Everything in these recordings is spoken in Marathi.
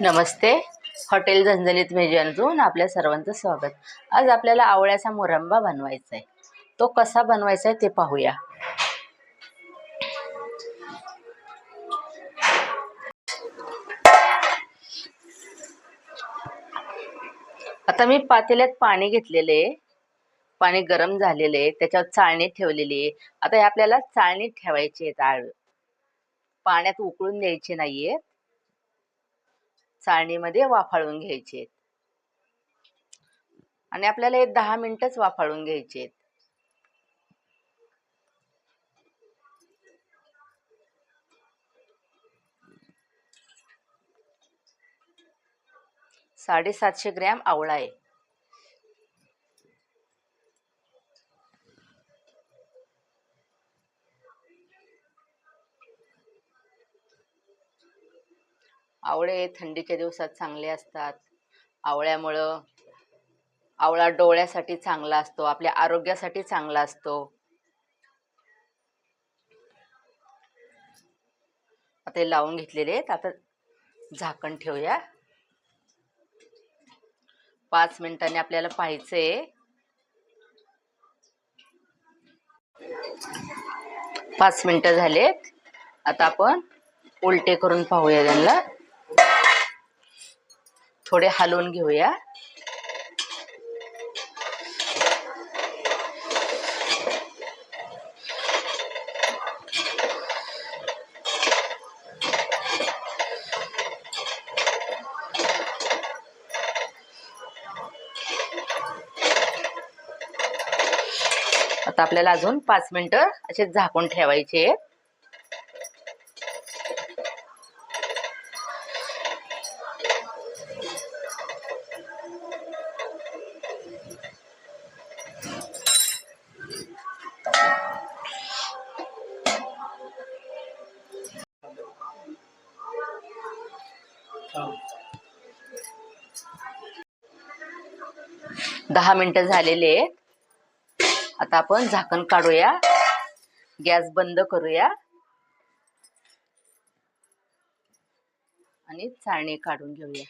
नमस्ते. हॉटेल झंझणीत मेजनतून आपल्या सर्वांचं स्वागत. आज आपल्याला आवळ्याचा मुरंबा बनवायचा आहे तो कसा बनवायचा आहे ते पाहूया. आता मी पातेल्यात पाणी घेतलेले आहे. पाणी गरम झालेले आहे. त्याच्यावर चाळणी ठेवलेली आहे. आता हे आपल्याला चाळणीत ठेवायची आहे आळ. पाण्यात उकळून द्यायचे नाहीये चाळणीमध्ये वाफाळून घ्यायचे आहेत आणि आपल्याला हे दहा मिनिटच वाफाळून घ्यायचे आहेत साडेसातशे ग्रॅम आवळा आहे. आवळे थंडीच्या दिवसात चांगले असतात. आवळ्यामुळं आवळा डोळ्यासाठी चांगला असतो आपल्या आरोग्यासाठी चांगला असतो. आता हे लावून घेतलेले आहेत. आता झाकण ठेवूया. पाच मिनिटांनी आपल्याला पाहायचंय. पाच मिनिटं झालेत. आता आपण उलटे करून पाहूया त्यांना. थोडे हलवून घेऊया आता आपल्याला अजून पाच मिनिटं असे झाकून ठेवायचे आहेत. दहा मिनिटं झालेले आहेत. आता आपण झाकण काढूया. गॅस बंद करूया. आणि चाळणी काढून घेऊया.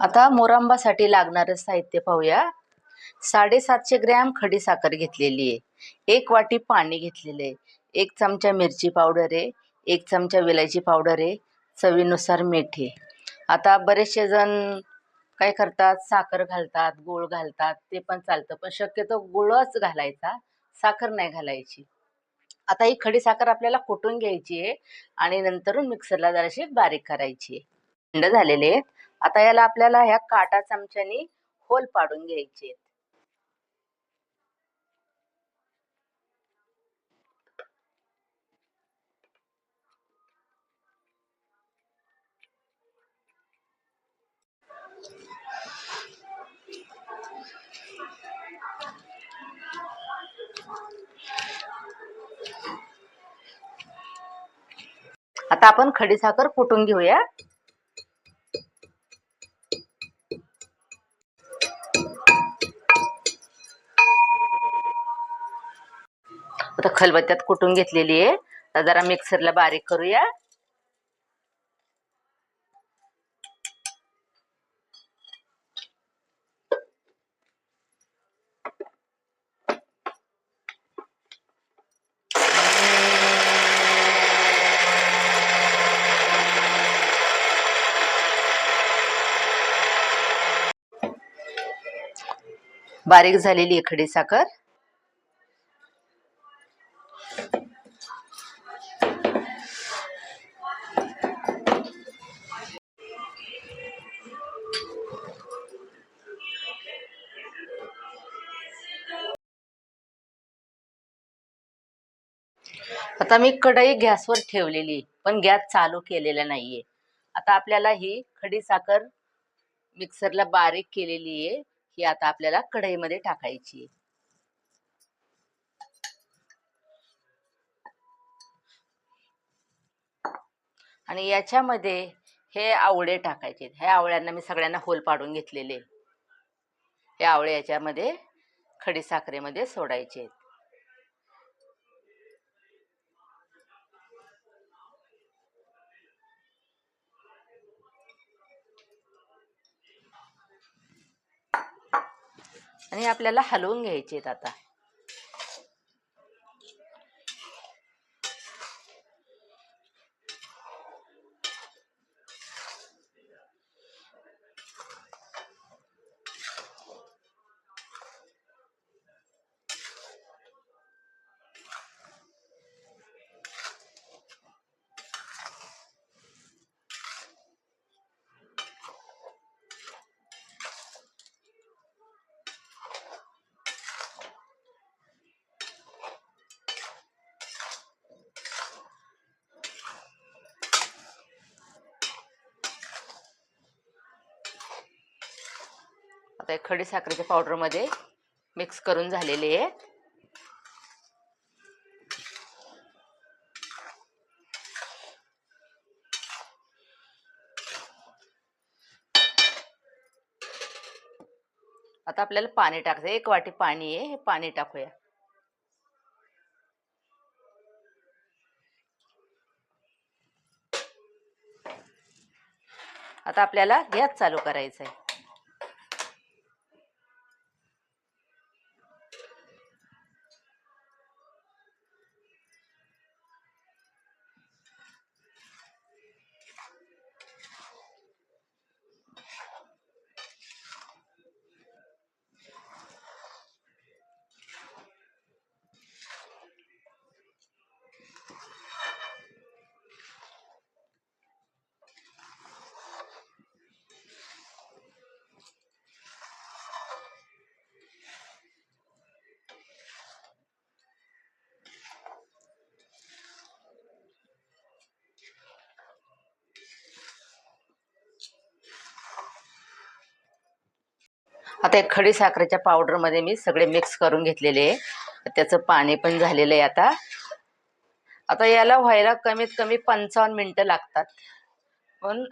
आता मोरांबासाठी लागणारं साहित्य पाहूया. साडेसातशे ग्रॅम खडी साखर घेतलेली आहे. एक वाटी पाणी घेतलेलं आहे. एक चमचा मिरची पावडर आहे. एक चमचा विलायची पावडर आहे. चवीनुसार मिठे आता बरेचसे जण काय करतात? साखर घालतात गूळ घालतात. ते पण चालतं. पण शक्यतो गुळच घालायचा. साखर नाही घालायची. आता ही खडी साखर आपल्याला कुटून घ्यायची आहे? आणि नंतर मिक्सरला जराशी बारीक करायची आहे. थंड झालेले आहेत. आता याला आपल्याला ह्या काटा चमच्यानी होल पाडून घ्यायचे आता आपण खडीसाखर कुटून घेऊया. आता खलबत्त्यात कुटून घेतलेली आहे. तर जरा मिक्सरला बारीक करूया. बारीक झालेली आहे खडी साखर. आता मी कढई गॅसवर ठेवलेली पण गॅस चालू केलेला नाहीये. आता आपल्याला ही खडी साखर मिक्सरला बारीक केलेली आहे ही आता आपल्याला कढईमध्ये टाकायची आणि याच्यामध्ये हे आवळे टाकायचे ह्या आवळ्यांना मी सगळ्यांना होल पाडून घेतलेले हे आवळे याच्यामध्ये खडी साखरेमध्ये सोडायचे आहेत. आणि आपल्याला हलवून घ्यायचे आहेत आता. आता हे खडी साखरेच्या पावडरमध्ये मिक्स करून झालेले आहे आता आपल्याला पाणी टाकायचं एक वाटी पाणी आहे. हे पाणी टाकूया. आता आपल्याला गॅस चालू करायचा आहे आता खडी साखरेच्या पावडरमध्ये मी सगळे मिक्स करून घेतलेले आहे. त्याचं पाणी पण झालेलं आहे आता. आता याला व्हायला कमीत कमी पंचावन्न मिनटं लागतात. पण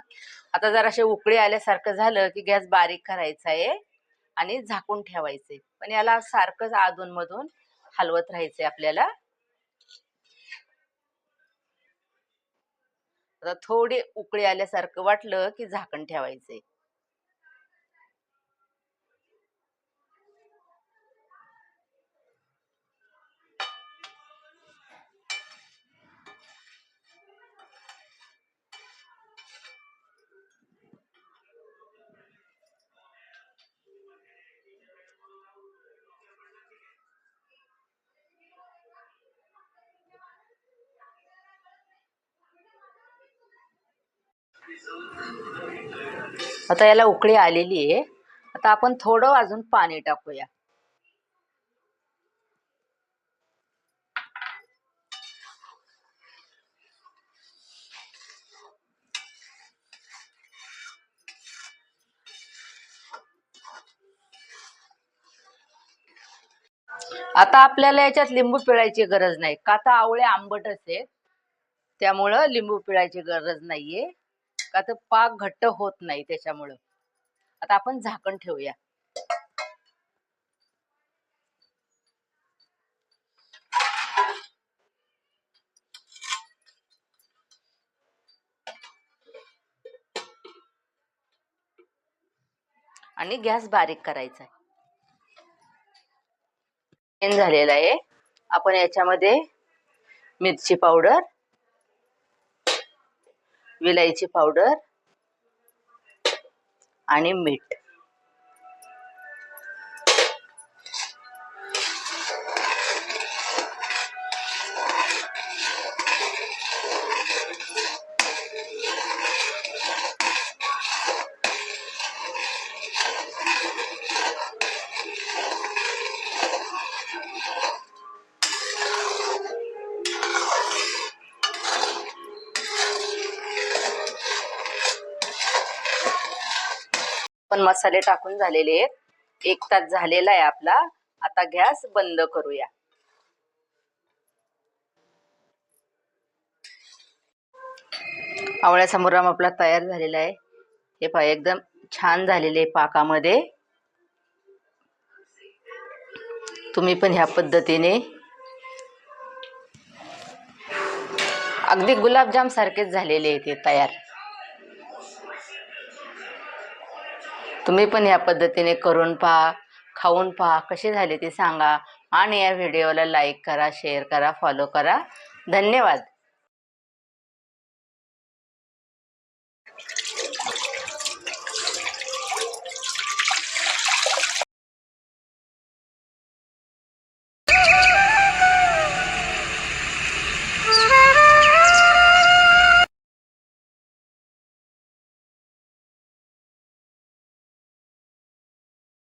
आता जर असे उकळी आल्यासारखं झालं की गॅस बारीक करायचा आहे आणि झाकून ठेवायचे पण याला सारखंच अधूनमधून हलवत राहायचंय आपल्याला. आता थोडी उकळी आल्यासारखं वाटलं की झाकण ठेवायचंय आता याला उकळी आलेली आहे. आता आपण थोडं अजून पाणी टाकूया. आता आपल्याला याच्यात लिंबू पिळायची गरज नाही. का तर आवळे आंबटच आहेत त्यामुळं लिंबू पिळायची गरज नाहीये. का तर पाक घट्ट होत नाही त्याच्यामुळं. आता आपण झाकण ठेवूया. आणि गॅस बारीक करायचा आहे. झालेला आहे. आपण याच्यामध्ये मिरची पावडर विलायची पावडर आणि मीठ. मसाले टाकून झालेले आहेत. एक तास झालेला आहे आपला. आता गॅस बंद करूया. आवळ्या समोराम आपला तयार झालेला आहे. हे पहा एकदम छान झालेले पाकामध्ये. तुम्ही पण ह्या पद्धतीने. अगदी गुलाबजाम सारखेच झालेले आहेत ते तयार. तुम्ही पण या पद्धतीने करून पहा खाऊन पहा कसे झाले ते सांगा. आणि या व्हिडिओला लाईक करा शेअर करा फॉलो करा. धन्यवाद.